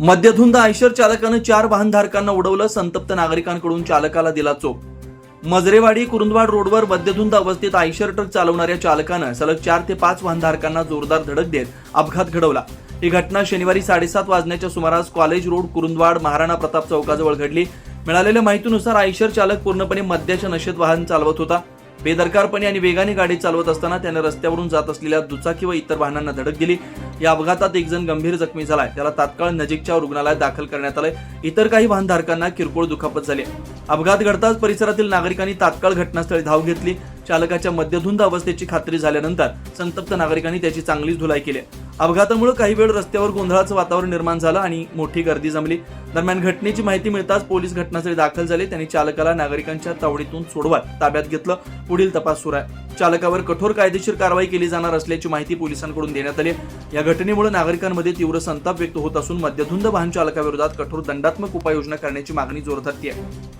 मद्यधुंद Eicher चालकानं चार वाहनधारकांना उडवलं संतप्त नागरिकांकडून चालकाला दिला चोप. मजरेवाडी कुरुंदवाड रोडवर मद्यधुंद अवस्थेत आयशर ट्रक चालवणाऱ्या चालकानं सलग चार ते पाच वाहनधारकांना जोरदार धडक देत अपघात घडवला. ही घटना शनिवारी साडेसात वाजण्याच्या सुमारास कॉलेज रोड कुरुंदवाड महाराणा प्रताप चौकाजवळ घडली. मिळालेल्या माहितीनुसार आयशर चालक पूर्णपणे मद्याच्या नशेत वाहन चालवत होता. बेदरकारपणे आणि वेगाने गाडी चालवत असताना त्याने रस्त्यावरून जात असलेल्या दुचाकी व इतर वाहनांना धडक दिली. या अपघातात एक जण गंभीर जखमी झालाय त्याला तात्काळ नजीकच्या रुग्णालयात दाखल करण्यात आलंय. इतर काही वाहनधारकांना किरकोळ दुखापत झाली अपघात घडताच परिसरातील नागरिकांनी तात्काळ घटनास्थळी धाव घेतली. चालकाच्या मध्यधुंद अवस्थेची खात्री झाल्यानंतर संतप्त नागरिकांनी त्याची चांगलीच धुलाई केली अपघातामुळे काही वेळ रस्त्यावर गोंधळाचं वातावरण निर्माण झालं आणि मोठी गर्दी जमली. दरम्यान घटनेची माहिती मिळताच पोलीस घटनास्थळी दाखल झाले. त्यांनी चालकाला नागरिकांच्या तावडीतून सोडवत ताब्यात घेतलं. पुढील तपास सुरू आहे. चालकावर कठोर कायदेशीर कारवाई केली जाणार असल्याची माहिती पोलिसांकडून देण्यात आली या घटनेमुळे नागरिकांमध्ये तीव्र संताप व्यक्त होत असून मद्यधुंद वाहन चालकाविरोधात कठोर दंडात्मक उपाययोजना करण्याची मागणी जोरदार आहे.